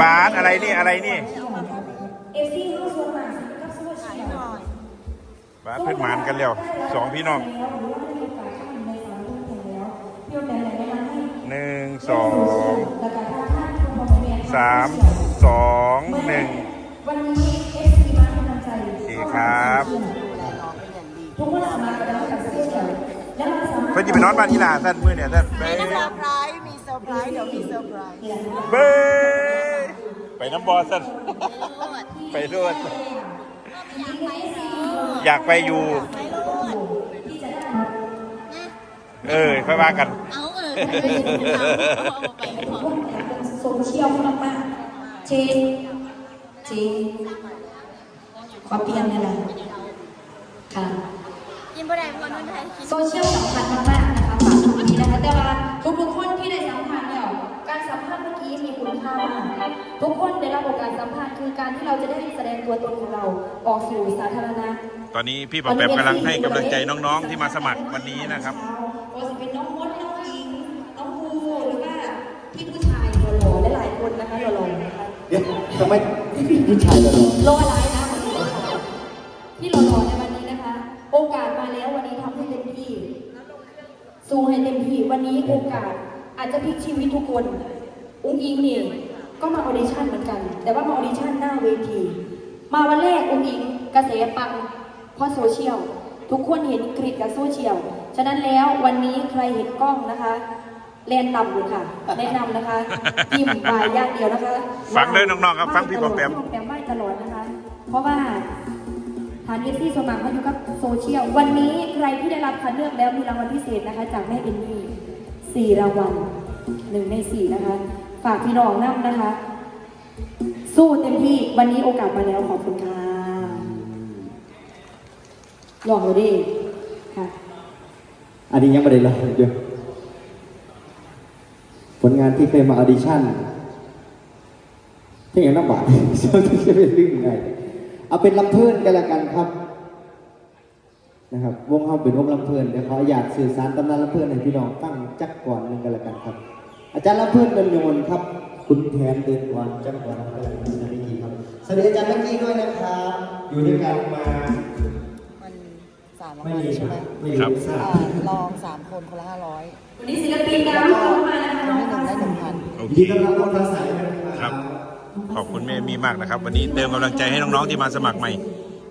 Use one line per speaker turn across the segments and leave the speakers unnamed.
บาสอะไรนี่อะไรนี่
เอฟซีเข้าส่วนมากกับโซเชียล
บาสเพื่อนหมานกันแล้วสองพี่น้อง
หรือว่าได้มีโอกาสเข้ามาในสามรุ่นกันแล้วพี่โอแดนไหนแนะนำให้
หนึ่งสอง
แล้วก็ถ้าท่านคุณพ่อคุณแม่
สามสองหนึ่ง
วันนี้เอฟซีมาให้กำลังใจ
โอเคครับ
ทุกคนสามารถไปรับจากโซเชียลและเราสามารถ
เพื่อนจะไปนอนบ้านอีหลาท่านมือเนี่ยท่านไป
มีเซอร์ไพรส์มีเซอร์ไพรส์เดี๋ยวมีเซอร์ไพรส์
เบ้ย ไปน้ำบอท่านไปรวดอยากไปอยู่ เออค่อยว่ากัน
เอาเออเอาไปพอ
โซเชียลมากๆเจเจขอเปลี่ยนเลยล่ะค่ะ
กินบ่ได้เพราะนุ่นไทยคิด
โซเชียลสำคัญมากๆนะคะฝากตรงนี้นะคะแต่ว่าทุกๆคนที่ได้สัมผัสแล้วการสัมภาษณ์เมื่อ กี้มีคุณค่ามากทุกคนได้รับโอกาสสัมภาษณ์คือการที่เราจะได้แสดงตัวตนของเราออกสู่สาธารณะ
ตอนนี้พี่ปอมแปมกำลังให้กำลังใจน้องๆที่มาสมัครวันนี้นะครับ
ว่าจะเป็นน้องมดน้องอิงน้องภูหรือว่าพี่ผู้ชายหล่อๆหลายๆคนนะคะหล่อๆนะคะ
เดี๋ยวทำไมพี่ผู้ชายกันเหรอ
รออะไรนะที่หล่อๆในวันนี้นะคะ โอกาสมาแล้ววันนี้ทำให้เต็มที่สู้ให้เต็มที่วันนี้โอกาสอาจจะพลิกชีวิตทุกคน อุ้งอิงเนี่ยก็มาออดิชั่นเหมือนกัน แต่ว่ามาออดิชั่นหน้าเวที มาวันแรกอุ้งอิงกระแสปังเพราะโซเชียล ทุกคนเห็นคลิปกับโซเชียล ฉะนั้นแล้ววันนี้ใครเห็นกล้องนะคะแลนต่ำอยู่ค่ะ แนะนำนะคะพิมพ์บายอย่างเดียวนะคะ
ฟังเลยน้องๆครับ ฟังพี่ปอมแปม
พี่ปอมแปมไหว้ตลอดนะคะ เพราะว่าฐานเอฟซีสมัครเขาอยู่กับโซเชียล วันนี้ใครที่ได้รับคัดเลือกแล้วมีรางวัลพิเศษนะคะ จากแม่เอ็นนี่สี่รางวัลหนึ่งในสี่นะคะ ฝากพี่น้องนั่งนะคะ สู้เต็มที่วันนี้โอกาสมาแล้วขอบคุณค่ะลองดูดิค่ะ
อันนี้ยังไม่ได้ลองเดี๋ยวผลงานที่เคยมาออดิชั่นที่อย่างน้ำหวานจะเป็นเรื่องยังไงเอาเป็นลำเพลินกันละกันครับนะครับวงเขาเป็นวงลำเพลินเดี๋ยวขออยากสื่อสารตำนานลำเพลินให้พี่น้องตั้งจักก่อนหนึ่งกันละกันครับ อาจารย์ลำเพลินเป็นโยนครับ คุณแทนเดินก่อนจักก่อนนะครับนาฬิกีครับสวัสดีอาจารย์ลักกี้ด้วยนะครับ อยู่ด้วยกันมา
มันสามราง
ไม่
วัล
ดี
ใช่ไหม
ไม่ดี
ครับ
ทราบ
อ่าลองสามคนคนละห้าร้อย
วันนี้ศิลปิน
แล้
ดาวว
ก็
เข้ามานะคะ
คน
น้อง
ที่หนึ่งได้หนึ่งพัน
โอ
ยิน
เค
ดีต้อนรับน้องฟ้าใสด้วย
ค
ค
รั
รับบ
ขอบคุณแม่มีมากนะครับ วันนี้เติมกำลังใจให้น้องๆที่มาสมัครใหม่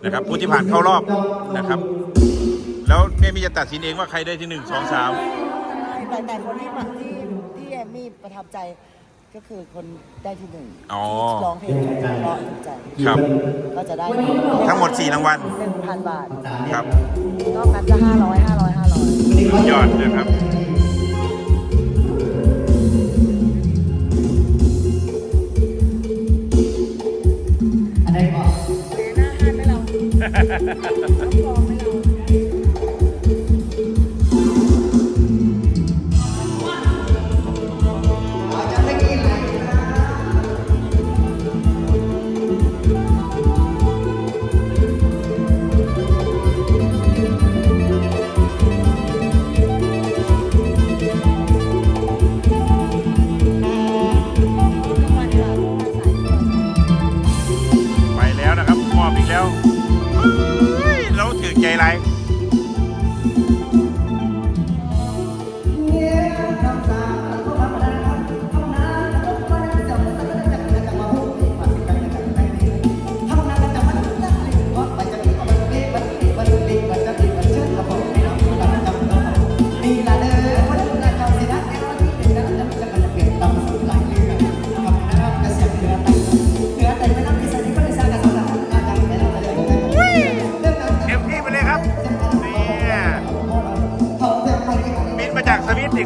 นะครับ ผู้ที่ผ่านเข้ารอบนะครับ แล้วแม่มีจะตัดสินเองว่าใครได้ที่หนึ่งสองสาม
แต่แต่คนที่มันที่ที่แอ มมี่ประทับใจก็คือคนได้ที่หนึ่ง
อ๋อ
ร้องเพลงเพราะถูกใจ
ครับ
ก็จะได้
ทั้งหมด 4 รางวัล
หนึ่งพันบาท
ครับ
นอกนั้นจะห้าร้อยห้าร้อยห้าร้อย
ยอดนะครับ
อันไหนก่อน
หน้าห้านไม่เรา ต้องลองไม่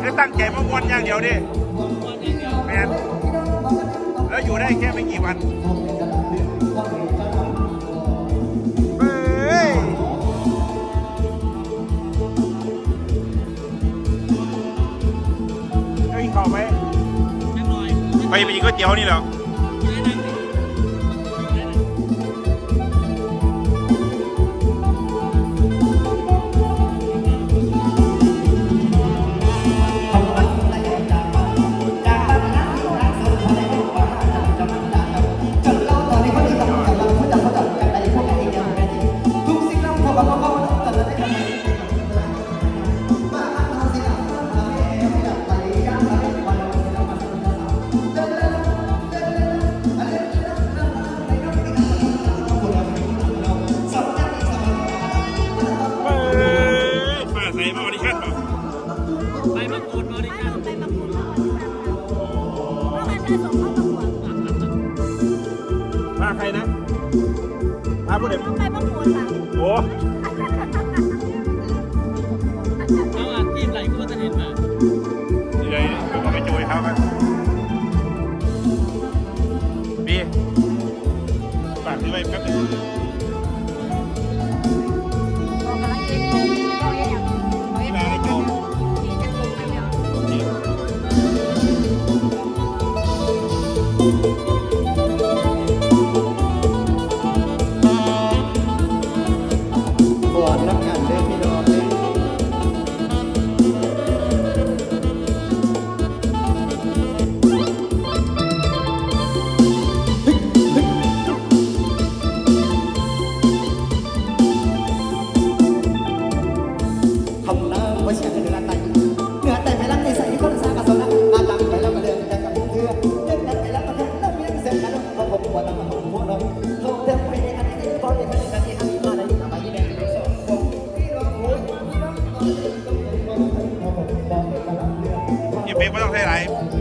นี่
คื
อตั้งใจมามวนอย่างเดียวดิแมนแล้วอยู่ได้แค่ไม่กี่วันเฮ้ยเฮ้ยเข้าไปไปไปกินก๋วยเตี๋ยวนี่เหรอ ได้ส่งเข้าใครนะพาผู้เด็กต้
ไปประกวดค่ะ
โอ้
เอาอาชีพไหกูจะเห็นมา
เดี๋ยวเดี๋ยวก็ไปจุยครับบีาก
ที่ไว้
ป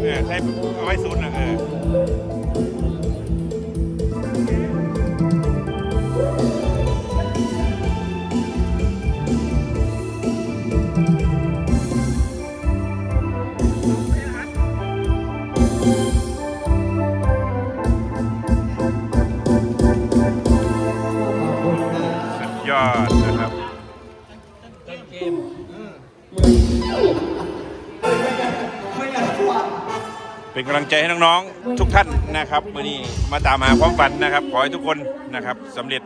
ออใช้
เอาไว้ศูนย์นะเออ เป็นกำลังใจให้น้องๆทุกท่านนะครับมื่อนี้มาตามหาความฝันนะครับ ขอให้ทุกคนนะครับสำเร็จ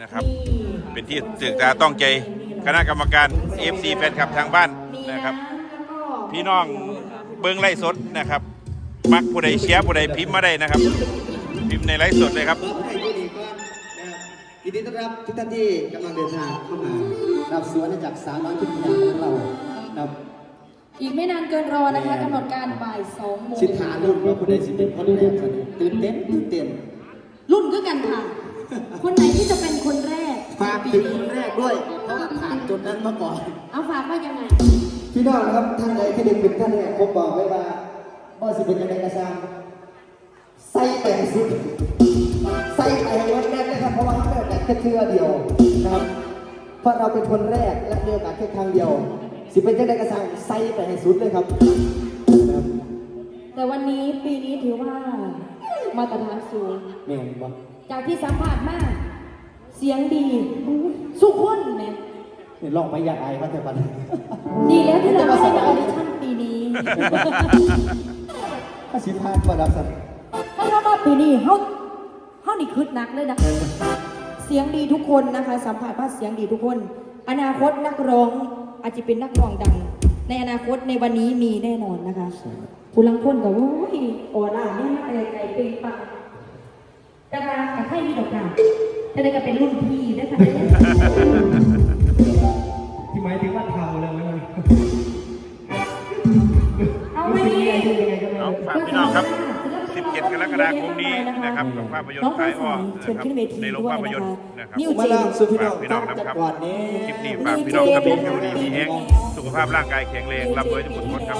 นะครับ เป็นที่ตื่นตาต้องใจคณะกรรมการ FC แฟนคลับทางบ้านนะครับ พี่น้องเบิ้งไล่สดนะครับ มักผู้ใดเชียร์ผู้ใดพิมพ์มาได้นะครับ พิมพ์ในไลฟ์สดเลยครับ
ก็ให้ดีดีก็นะครับยินดีต้อนรับทุกท่านที่กำลังเดินทางเข้ามารับสวนจากสาวน้อยทุกอย่างของเราครับ
อีกไม่นานเกินรอนะคะกำหนดการบ่ายสองโมง
สิทธารุ่นว่าผู้ใดสิเป็นคนแรกครับตื่นเต้นตื่นเต้น
รุ่นก็กันค่ะ คนไหนที่จะเป็นคนแรก
ฝากถึงคนแรกด้วยเพราะว่าผ่านจุดนั้นมาก่อน
เอาฝากว่ายังไง
พี่น้องนะครับท่านใดที่ได้เป็นท่านแรกผมบอกไว้ว่าบ่สิเป็นยังไงกระซังใส่ไปให้สุดใส่ไปให้วันแรกนะครับเพราะว่าเขาไม่โอกาสแค่เทื่อเดียวนะครับเพราะเราเป็นคนแรกและมีโอกาสแค่ครั้งเดียว สิเป็นยังไงกระซังใส่ไปให้สุดเลยครับนะครับ
แต่วันนี้ปีนี้ถือว่ามาตรฐานสูง
แม่นบ่
จากที่สัมผัสมาก เสียงดีสุขคนเนี่ย
นี่ลองไปอยากอายเขาแต่ปัน
ดีแล้วที่เราไม่ได้มาออดิชั่นปีนี้
ถ้าสิพานประดับสัน
ถ้าเรามาปีนี้เขาเขานี่คึดหนักเลยนะ เสียงดีทุกคนนะคะ สัมผัสว่าเสียงดีทุกคน อนาคตนักร้อง อาจจะเป็นนักร้องดัง ในอนาคตในวันนี้มีแน่นอนนะคะผู้ลังคนกับโอ้ยออร่าเนี่ยอะไรไกลปีปังแต่มากับให้มีดอกดาวแต่ได้ก็เป็นรุ่นพี่นะคะ
ที่หมายถึงว่าเทาแล้วมัน
เอาไว้นี่
เอาฝากพี่น้องครับ 17 กรกฎาคมนี้นะครับกับภาพยนตร์ท้ายอ้อนะครับในโรงภาพยนตร์ นะครับ
นิว
มา
เจ
ลางสุพี่น้
ฝา
อกง
พี่น้องนะครับ
ก่อนนี้
คลิปนี้ฝากพี่น้องครับอยู่ดีมีแห้งสุขภาพร่างกายแข็งแรงร่ำรวยทุกคนครับ